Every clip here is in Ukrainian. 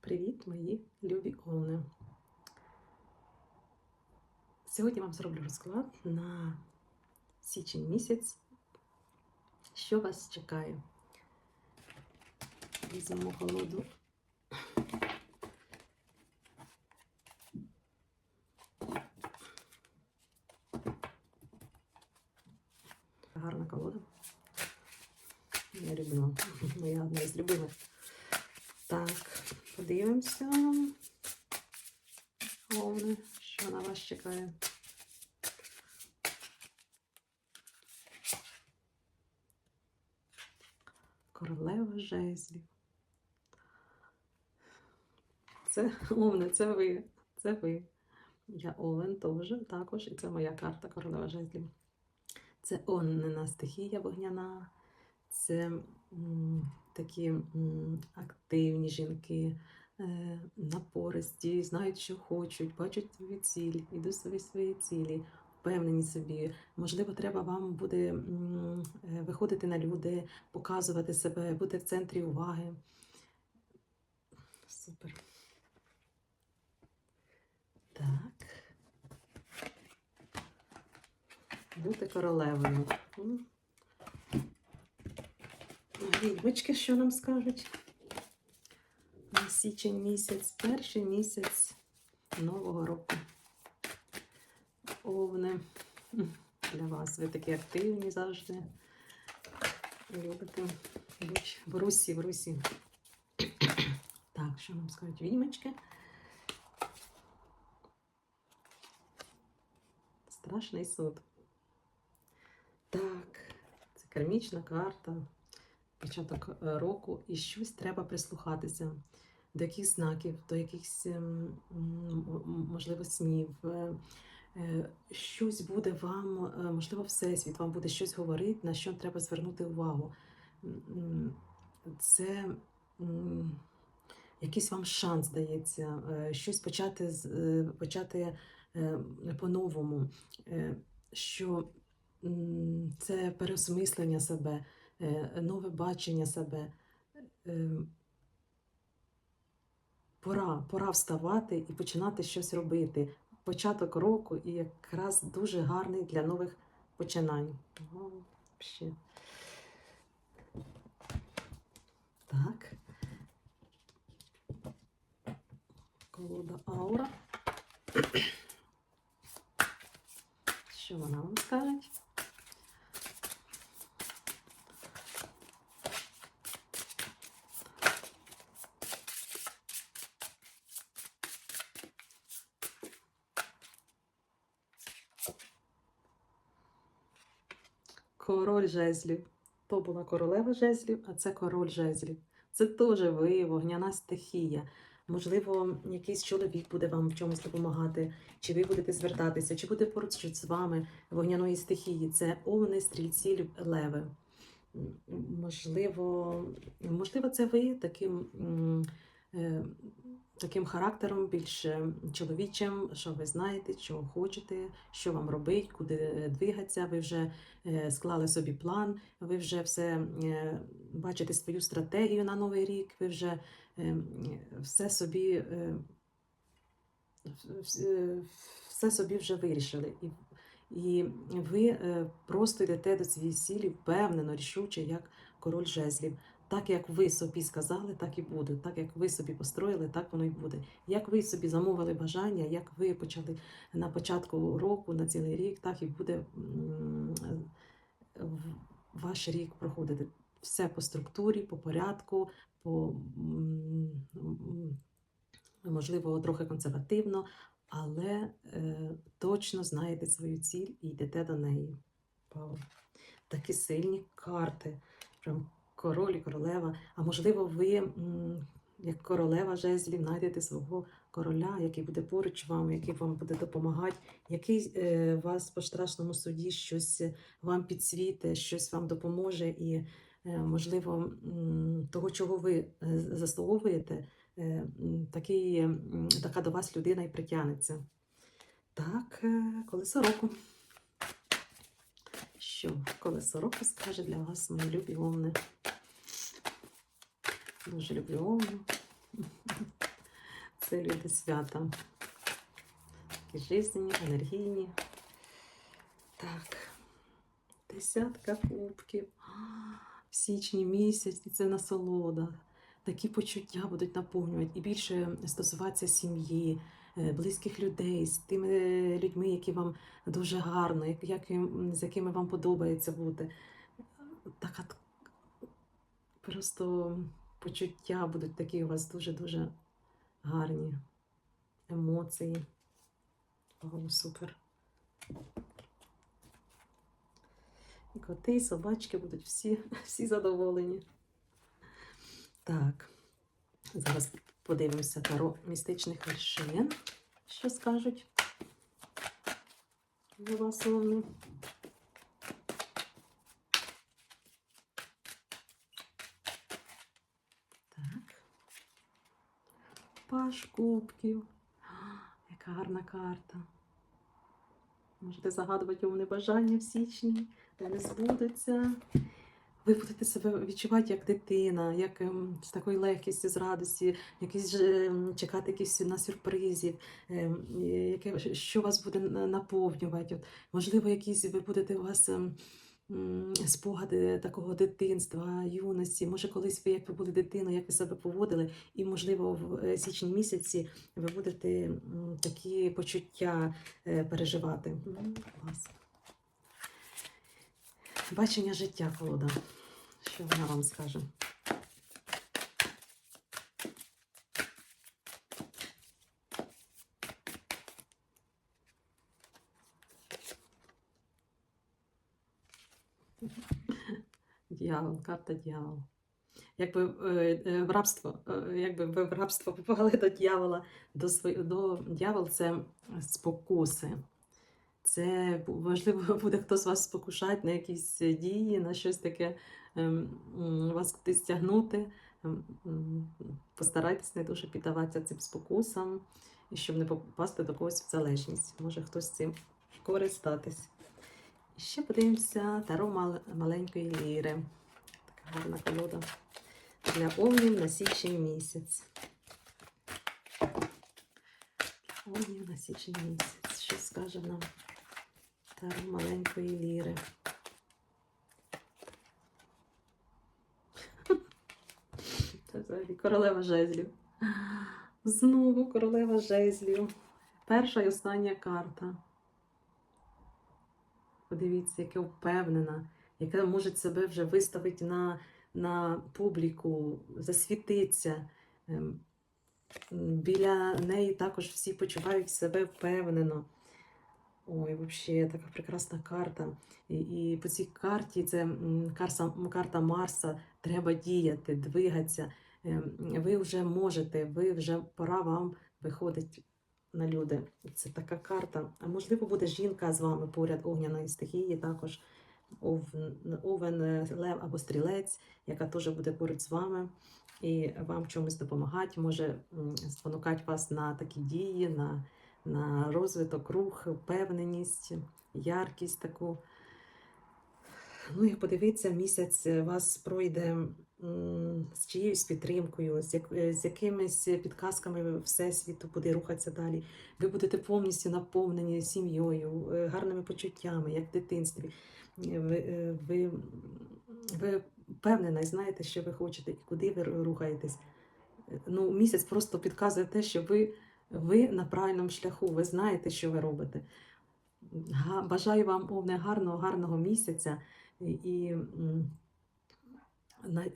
Привіт, мої любі овни. Сьогодні вам зроблю розклад на січень місяць. Що вас чекає? Візьмемо холоду. Гарна колода. Я люблю. Моя одна із любимих. Так, подивимося. Головне, що на вас чекає. Королева жезлів. Це Овне, це ви. Це ви. Я Овен теж також, і це моя карта королева жезлів. Це огнена стихія вогняна. Це такі активні жінки, е, напористі, знають, що хочуть, бачать свою ціль, йдуть свої свої цілі, впевнені собі. Можливо, треба вам буде е, виходити на люди, показувати себе, бути в центрі уваги. Супер. Так. Бути королевою. М. Що нам скажуть? На січень місяць, перший місяць нового року. Овне. Для вас. Ви такі активні завжди. Любите бути в русі, в русі. Так, що нам скажуть відьмочки? Страшний суд. Так, це кармічна карта початок е, року, і щось треба прислухатися до якихось знаків, до якихось, ем, можливо, снів. е, е, Щось буде вам, можливо, Всесвіт вам буде щось говорити, на що треба звернути увагу. Це якийсь вам шанс дається, щось почати, почати по-новому, що це переосмислення себе нове бачення себе. Е, Пора, пора вставати і починати щось робити. Початок року і якраз дуже гарний для нових починань. Так. Колода аура. Що вона вам скаже? Король жезлів. То була королева жезлів, а це король жезлів. Це теж ви, вогняна стихія. Можливо, якийсь чоловік буде вам в чомусь допомагати, чи ви будете звертатися, чи буде поруч з вами вогняної стихії. Це овни, стрільці, леви. Можливо, можливо, це ви таким, таким характером більш е, чоловічим, що ви знаєте, чого хочете, що вам робити, куди е, двигатися. Ви вже е, склали собі план, ви вже все е, бачите свою стратегію на новий рік, ви вже е, все собі. е, вс- е, Все собі вже вирішили. І, і ви е, просто йдете до цієї цілі впевнено, рішуче, як король жезлів. Так як ви собі сказали, так і буде. Так як ви собі построїли, так воно і буде. Як ви собі замовили бажання, як ви почали на початку року, на цілий рік, так і буде ваш рік проходити. Все по структурі, по порядку, по можливо, трохи консервативно, але е, точно знаєте свою ціль і йдете до неї. Такі сильні карти. Прям король і королева. А можливо, ви, як королева жезлів, знайдете свого короля, який буде поруч вам, який вам буде допомагати, який е, вас по страшному суді щось вам підсвіте, щось вам допоможе, і, е, можливо, того, чого ви е, заслуговуєте, е, такий, така до вас людина і притягнеться. Так, е, колесо року. Що колесо року скаже для вас, мої любі овни? Дуже люблю овну. Це люди свята. Такі жизненні, енергійні. Так. Десятка кубків. В січні місяці це насолода. Такі почуття будуть наповнювати і більше стосуватися сім'ї, е, близьких людей, з тими людьми, які вам дуже гарно, як, з якими вам подобається бути. Така просто почуття будуть такі у вас дуже-дуже гарні емоції. О, супер. І коти, і собачки будуть всі, всі задоволені. Так, зараз подивимося таро містичних вершин. Що скажуть для вас овни? Так. Паш кубків. Яка гарна карта. Можете загадувати умне бажання в січні, вони збудуться. Ви будете себе відчувати як дитина, як ем, з такою легкістю, з радості, якісь ем, чекати якісь на сюрпризів, ем, яке, що вас буде наповнювати. От, можливо, якісь ви будете у вас спогади такого дитинства, юності. Може, колись ви як ви були дитиною, як ви себе поводили, і, можливо, в е, січні місяці ви будете такі почуття е, переживати. Клас. Бачення життя колода. Що вона вам скаже? Дьявол, карта дьявол. Якби е, е, в рабство, е, якби ви в рабство попали до дьявола, до свої, до дьявол це спокуси. Це можливо буде хтось вас спокушати на якісь дії, на щось таке ем, вас кудись тягнути. Ем, Постарайтесь не дуже піддаватися цим спокусам, щоб не попасти до когось в залежність. Може хтось цим користатись. Ще подивимося таро маленької ліри. Гарна колода для овнів на січень місяць. Для овнів на січень місяць. Що скаже нам таро маленької ліри? Королева жезлів. Знову королева жезлів. Перша і остання карта. Подивіться, яка впевнена, яка може себе вже виставити на, на публіку, засвітиться. Ем, Біля неї також всі почувають себе впевнено. Ой, взагалі, така прекрасна карта. І, і по цій карті це м, карса, карта Марса. Треба діяти, двигатися. Ем, Ви вже можете, ви вже пора вам виходить на люди. Це така карта. А можливо, буде жінка з вами поряд огняної стихії, також овен, е, лев або стрілець, яка теж буде поруч з вами і вам чомусь допомагати, може спонукати вас на такі дії, на, на розвиток, рух, впевненість, яркість таку. Ну, як подивитися, місяць вас пройде з чиєюсь підтримкою, з, як, е, з якимись підказками Всесвіту буде рухатися далі. Ви будете повністю наповнені сім'єю, е, гарними почуттями, як в дитинстві. Е, Ви, е, ви, ви впевнена і знаєте, що ви хочете і куди ви рухаєтесь. Е, Ну, місяць просто підказує те, що ви, ви на правильному шляху, ви знаєте, що ви робите. Бажаю вам овне гарного, гарного місяця і,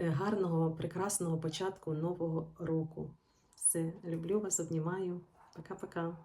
гарного, прекрасного початку нового року. Все, люблю вас, обнімаю. Пока-пока.